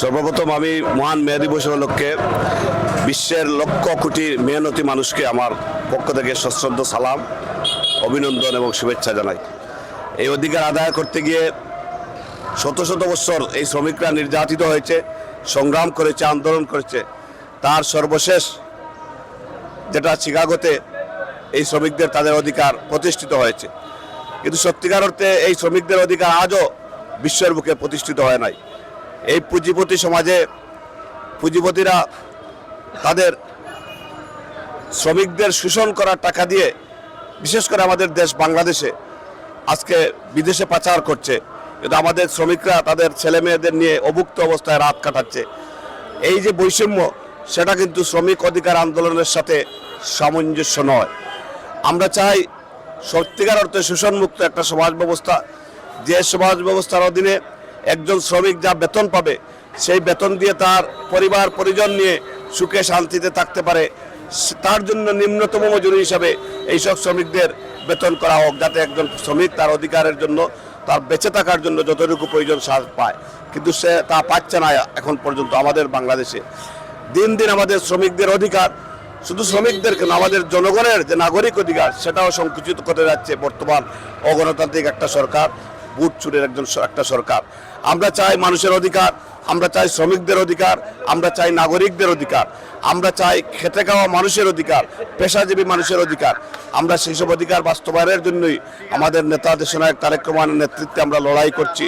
সর্বপ্রথম আমি মহান মে দিবস উপলক্ষে বিশ্বের লক্ষ কোটি মেহনতি মানুষকে আমার পক্ষ থেকে সশ্রদ্ধ সালাম, অভিনন্দন এবং শুভেচ্ছা জানাই। এই অধিকার আদায় করতে গিয়ে শত শত বছর এই শ্রমিকরা নির্যাতিত হয়েছে, সংগ্রাম করেছে, আন্দোলন করেছে। তার সর্বশেষ যেটা শিকাগোতে এই শ্রমিকদের তাদের অধিকার প্রতিষ্ঠিত হয়েছে। কিন্তু সত্যিকার অর্থে এই শ্রমিকদের অধিকার আজও বিশ্বের বুকে প্রতিষ্ঠিত হয় নাই। এই পুঁজিপতি সমাজে পুঁজিপতিরা তাদের শ্রমিকদের শোষণ করার টাকা দিয়ে, বিশেষ করে আমাদের দেশ বাংলাদেশে, আজকে বিদেশে পাচার করছে। কিন্তু আমাদের শ্রমিকরা তাদের ছেলে মেয়েদের নিয়ে অভুক্ত অবস্থায় রাত কাটাচ্ছে। এই যে বৈষম্য, সেটা কিন্তু শ্রমিক অধিকার আন্দোলনের সাথে সামঞ্জস্য নয়। আমরা চাই সত্যিকার অর্থে শোষণমুক্ত একটা সমাজ ব্যবস্থা। যে সমাজ ব্যবস্থার অধীনে একজন শ্রমিক যা বেতন পাবে, সেই বেতন দিয়ে তার পরিবার, পরিজন নিয়ে সুখে শান্তিতে থাকতে পারে। তার জন্য নিম্নতম মজুরি হিসাবে এইসব শ্রমিকদের বেতন করা হোক, যাতে একজন শ্রমিক তার অধিকারের জন্য, তার বেঁচে থাকার জন্য যতটুকু প্রয়োজন সাজ পায়। কিন্তু সে তা পাচ্ছে না এখন পর্যন্ত আমাদের বাংলাদেশে। দিন দিন আমাদের শ্রমিকদের অধিকার, শুধু শ্রমিকদের কেন আমাদের জনগণের যে নাগরিক অধিকার, সেটাও সংকুচিত করে যাচ্ছে বর্তমান অগণতান্ত্রিক একটা সরকার। বুট চুরের একজন একটা সরকার। আমরা চাই মানুষের অধিকার, আমরা চাই শ্রমিকদের অধিকার, আমরা চাই নাগরিকদের অধিকার, আমরা চাই খেতে খাওয়া মানুষের অধিকার, পেশাজীবী মানুষের অধিকার। আমরা সেই সব অধিকার বাস্তবায়নের জন্যই আমাদের নেতা দেশনায়ক তারেক রহমানের নেতৃত্বে আমরা লড়াই করছি।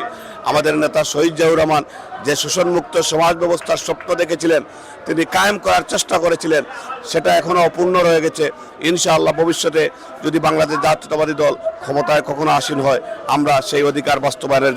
আমাদের নেতা শহীদ জাহুর রহমান যে শোষণমুক্ত সমাজ ব্যবস্থার স্বপ্ন দেখেছিলেন, তিনি কায়েম করার চেষ্টা করেছিলেন, সেটা এখনও অপূর্ণ রয়ে গেছে। ইনশাআল্লাহ ভবিষ্যতে যদি বাংলাদেশ জাতীয়তাবাদী দল ক্ষমতায় কখনো আসীন হয়, আমরা সেই অধিকার বাস্তবায়নের